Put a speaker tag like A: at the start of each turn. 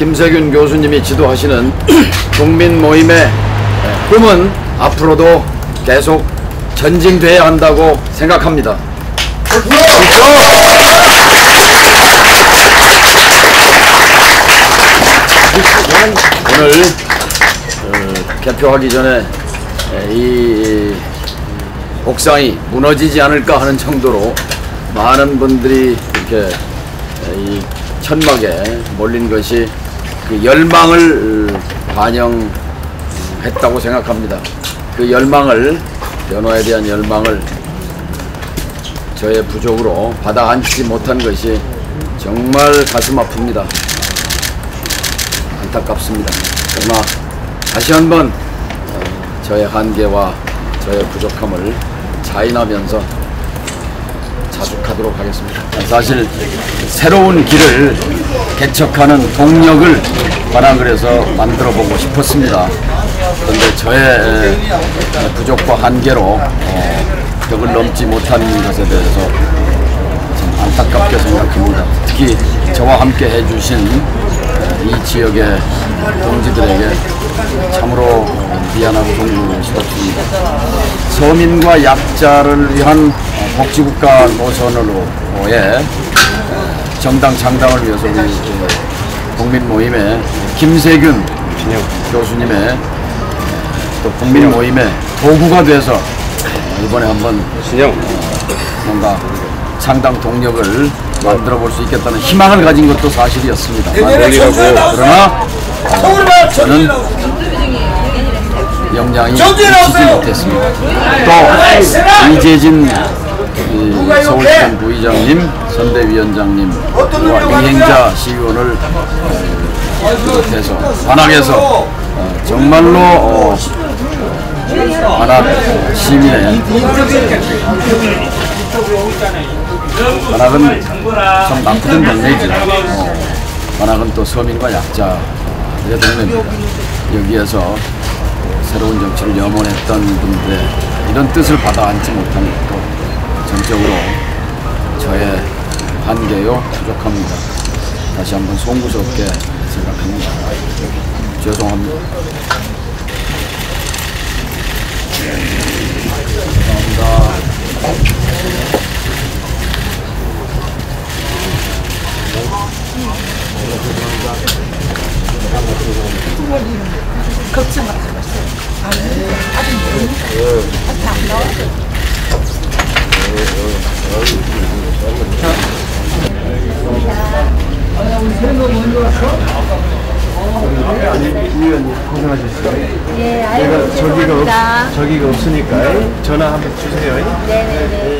A: 김세균 교수님이 지도하시는 국민 모임의 꿈은 앞으로도 계속 전진돼야 한다고 생각합니다. 오늘 어, 개표하기 전에 에, 이 옥상이 무너지지 않을까 하는 정도로 많은 분들이 이렇게 에, 이 천막에 몰린 것이 그 열망을 어, 반영했다고 생각합니다. 그 열망을 변호에 대한 열망을 저의 부족으로 받아 안지 못한 것이 정말 가슴 아픕니다. 안타깝습니다. 그러나 다시 한번 어, 저의 한계와 저의 부족함을 자인하면서 자숙하도록 하겠습니다. 사실 새로운 길을 개척하는 동력을 관악을해서 만들어 보고 싶었습니다. 그런데 저의 부족과 한계로 어, 벽을 넘지 못한 것에 대해서 참 안타깝게 생각합니다. 특히 저와 함께 해주신 이 지역의 동지들에게 참으로 미안하고 송구스럽습니다. 서민과 약자를 위한 복지국가 노선으로의 정당 창당을 위해서 우리 국민 모임의 김세균 교수님의 또 국민 모임의 도구가 돼서 이번에 한번
B: 진영
A: 뭔가 창당 동력을 만들어 볼 수 있겠다는 희망을 가진 것도 사실이었습니다. 그러나 어, 저는 영장이 미치지 못했습니다. 또 이재진 이 서울시장 부의장님, 선대위원장님과 이행자 시의원을 어, 비롯해서 관악에서 어, 정말로 어, 관악 시민의 관악은 참 나쁘던 동네지. 어, 관악은 또 서민과 약자의 동네입니다. 여기에서 새로운 정치를 염원했던 분들의 이런 뜻을 받아 안지 못한 것 한계요 부족합니다. 다시 한번 송구스럽게 생각합니다. 죄송합니다. 감사합니다.
C: 걱정 마세요.
D: 고생하셨어요.
C: 예, 아유,
D: 저기가, 없, 저기가 없으니까 전화 한번 주세요. 네네네.